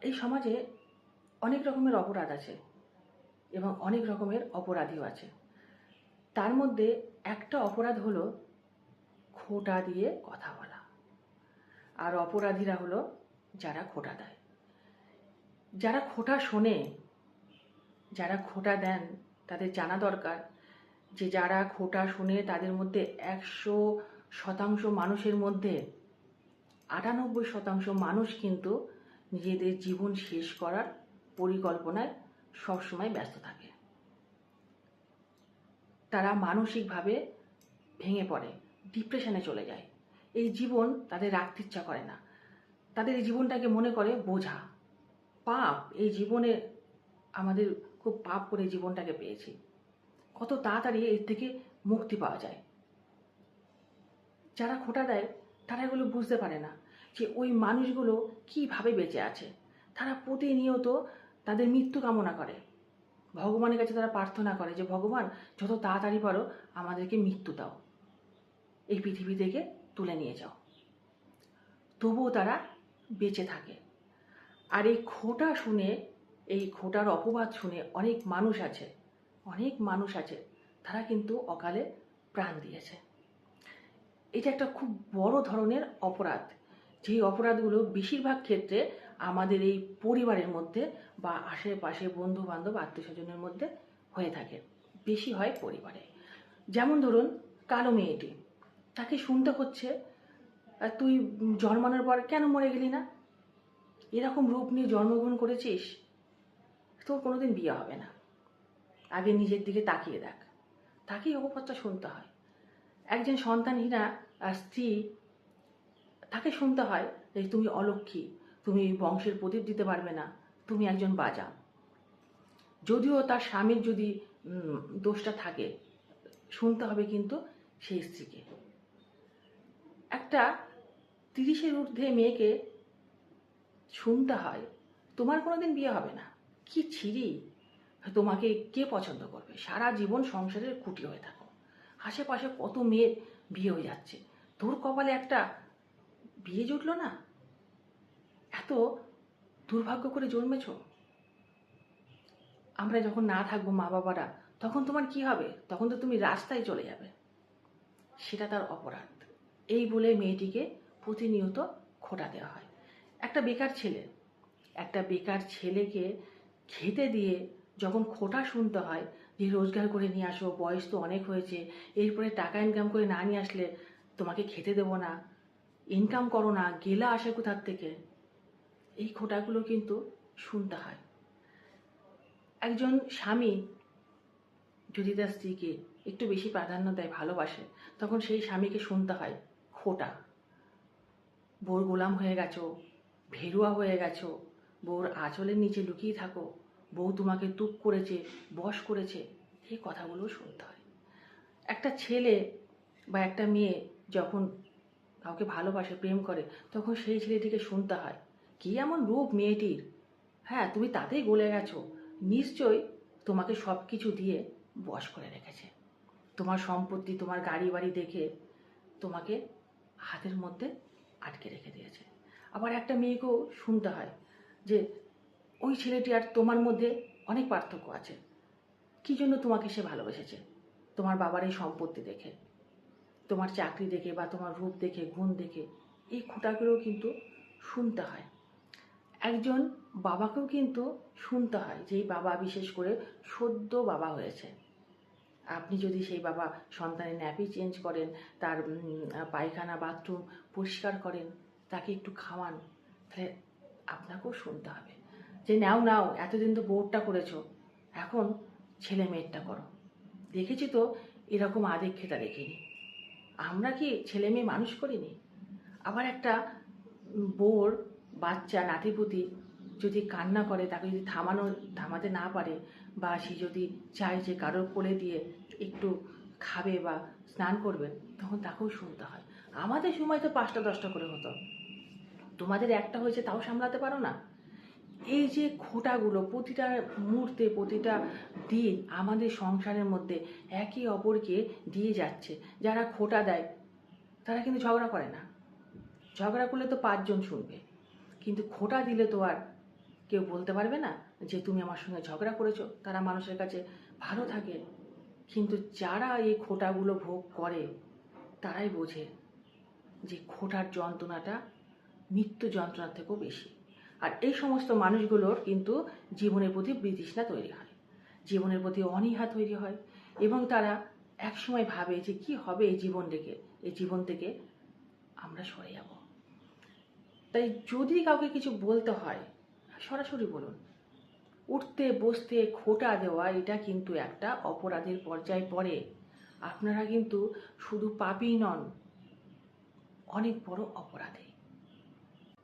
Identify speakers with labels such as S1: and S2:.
S1: এই সমাজে অনেক রকমের অপরাধ আছে এবং অনেক রকমের অপরাধীও আছে। তার মধ্যে একটা অপরাধ হলো খোটা দিয়ে কথা বলা। আর অপরাধীরা হলো যারা খোটা দেয়। যারা খোটা শোনে, যারা খোটা দেন, তাদের জানা দরকার যে যারা খোটা শুনে তাদের মধ্যে একশো শতাংশ মানুষের মধ্যে আটানব্বই শতাংশ মানুষ কিন্তু নিজেদের জীবন শেষ করার পরিকল্পনায় সবসময় ব্যস্ত থাকে। তারা মানসিকভাবে ভেঙে পড়ে, ডিপ্রেশনে চলে যায়। এই জীবন তাদের রাখতে ইচ্ছা করে না। তাদের এই জীবনটাকে মনে করে বোঝা, পাপ, এই জীবনে আমাদের খুব পাপ করে জীবনটাকে পেয়েছি। কত তাড়াতাড়ি এর থেকে মুক্তি পাওয়া যায়। যারা খোটা দেয়, তারা এগুলো বুঝতে পারে না। যে ওই মানুষগুলো কীভাবে বেঁচে আছে। তারা প্রতিনিয়ত তাদের মৃত্যু কামনা করে। ভগবানের কাছে তারা প্রার্থনা করে যে, ভগবান, যত তাড়াতাড়ি পারো আমাদেরকে মৃত্যু দাও। এই পৃথিবী থেকে তুলে নিয়ে যাও। তবুও তারা বেঁচে থাকে। আর এই খোটা শুনে, এই খোটার অপবাদ শুনে অনেক মানুষ আছে, অনেক মানুষ আছে, তারা কিন্তু অকালে প্রাণ দিয়েছে। এটা একটা খুব বড় ধরনের অপরাধ। যেই অপরাধগুলো বেশিরভাগ ক্ষেত্রে আমাদের এই পরিবারের মধ্যে বা আশেপাশে বন্ধু বান্ধব আত্মীয় স্বজনের মধ্যে হয়ে থাকে। বেশি হয় পরিবারে। যেমন ধরুন, কালো মেয়েটি। তাকে শুনতে হচ্ছে তুই জন্মানোর পর কেন মরে গেলি না? এরকম রূপ নিয়ে জন্মগ্রহণ করেছিস? তোর কোনোদিন বিয়ে হবে না। আগে নিজের দিকে তাকিয়ে দেখ। তাকেই অপবাদটা শুনতে হয়। একজন সন্তানহীনা স্ত্রী তাকে শুনতে হয় যে তুমি অলক্ষী তুমি বংশের প্রদীপ দিতে পারবে না, তুমি একজন বাজা। যদিও তার স্বামীর যদি দোষটা থাকে, শুনতে হবে কিন্তু সেই স্ত্রীকে। একটা তিরিশের ঊর্ধ্বে মেয়েকে শুনতে হয়, তোমার কোনোদিন বিয়ে হবে না। কি ছিরি! তোমাকে কে পছন্দ করবে? সারা জীবন সংসারের খুঁটি হয়ে থাকো। আশেপাশে কত মেয়ের বিয়ে হয়ে যাচ্ছে। তোর কপালে একটা বিয়ে জুটলো না? এত দুর্ভাগ্য করে জন্মেছ? আমরা যখন না থাকব মা বাবারা, তখন তোমার কি হবে? তখন তো তুমি রাস্তায় চলে যাবে। সেটা তার অপরাধ। এই বলে মেয়েটিকে প্রতিনিয়ত খোটা দেওয়া হয়। একটা বেকার ছেলে, একটা বেকার ছেলেকে খেতে দিয়ে যখন খোটা শুনতে হয় যে রোজগার করে নিয়ে আসো, বয়স তো অনেক হয়েছে, এরপরে টাকা ইনকাম করে না নিয়ে আসলে তোমাকে খেতে দেবো না ইনকাম করো না, গেলা আসে কোথার থেকে? এই খোটাগুলো কিন্তু শুনতে হয়। একজন স্বামী যদি তার স্ত্রীকে একটু বেশি প্রাধান্য দেয়, ভালোবাসে, তখন সেই স্বামীকে শুনতে হয়, খোটা, বোর গোলাম হয়ে গেছো, ভেরুয়া হয়ে গেছো বউর আঁচলের নিচে লুকিয়ে থাকো, বউ তোমাকে তুপ করেছে, বশ করেছে। এই কথাগুলো শুনতে হয়। একটা ছেলে বা একটা মেয়ে যখন কাউকে ভালোবাসে, প্রেম করে, তখন সেই ছেলেটিকে শুনতে হয়। কি এমন রূপ মেয়েটির? হ্যাঁ তুমি তাতেই গলে গেছো। নিশ্চয়ই তোমাকে সব কিছু দিয়ে বশ করে রেখেছে। তোমার সম্পত্তি, তোমার গাড়ি বাড়ি দেখে তোমাকে হাতের মধ্যে আটকে রেখে দিয়েছে। আবার একটা মেয়েকেও শুনতে হয় যে, ওই ছেলেটি আর তোমার মধ্যে অনেক পার্থক্য আছে। কী জন্য তোমাকে সে ভালোবেসেছে? তোমার বাবার এই সম্পত্তি দেখে। তোমার চাকরি দেখে বা তোমার রূপ দেখে, গুণ দেখে, এই খোঁটাগুলো কিন্তু শুনতে হয়। একজন বাবাকেও কিন্তু শুনতে হয় যেই বাবা বিশেষ করে সদ্য বাবা হয়েছে। আপনি যদি সেই বাবা সন্তানের ন্যাপি চেঞ্জ করেন, তার পায়খানা বাথরুম পরিষ্কার করেন, তাকে একটু খাওয়ান, তাহলে আপনাকেও শুনতে হবে যে নাও নাও, এতদিন তো বোর্ডটা করেছ, এখন ছেলে মেয়েরটা করো। দেখেছি তো, এরকম আদেক খেতা দেখিনি। আমরা কি ছেলে মেয়ে মানুষ করিনি? আবার একটা বোর, বাচ্চা, নাতিপুতি যদি কান্না করে, তাকে যদি থামানো, থামাতে না পারে, বা সে যদি চায় যে কারোর কোলে দিয়ে একটু খাবে বা স্নান করবে তখন তাকেও শুনতে হয়। আমাদের সময় তো পাঁচটা, দশটা করে হতো। তোমাদের একটা হয়েছে, তাও সামলাতে পারো না? এই যে খোটাগুলো প্রতিটা মুহূর্তে, প্রতিটা দিন আমাদের সংসারের মধ্যে একে অপরকে দিয়ে যাচ্ছে। যারা খোটা দেয়, তারা কিন্তু ঝগড়া করে না। ঝগড়া করলে তো পাঁচজন শুনবে। কিন্তু খোটা দিলে তো আর কেউ বলতে পারবে না যে, তুমি আমার সঙ্গে ঝগড়া করেছ। তারা মানুষের কাছে ভালো থাকে। কিন্তু যারা এই খোটাগুলো ভোগ করে, তারাই বোঝে যে, খোটার যন্ত্রণাটা মৃত্যু যন্ত্রণার থেকেও বেশি। আর এই সমস্ত মানুষগুলোর কিন্তু জীবনের প্রতি বিতৃষ্ণা তৈরি হয়। জীবনের প্রতি অনীহা তৈরি হয় এবং তারা একসময় ভাবে যে কি হবে এই জীবন থেকে, এই জীবন থেকে আমরা সরে যাব। তাই যদি কাউকে কিছু বলতে হয়, সরাসরি বলুন। উঠতে, বসতে, খোটা দেওয়া, এটা কিন্তু একটা অপরাধের পর্যায়ে পড়ে। আপনারা কিন্তু শুধু পাপই নন, অনেক বড় অপরাধী।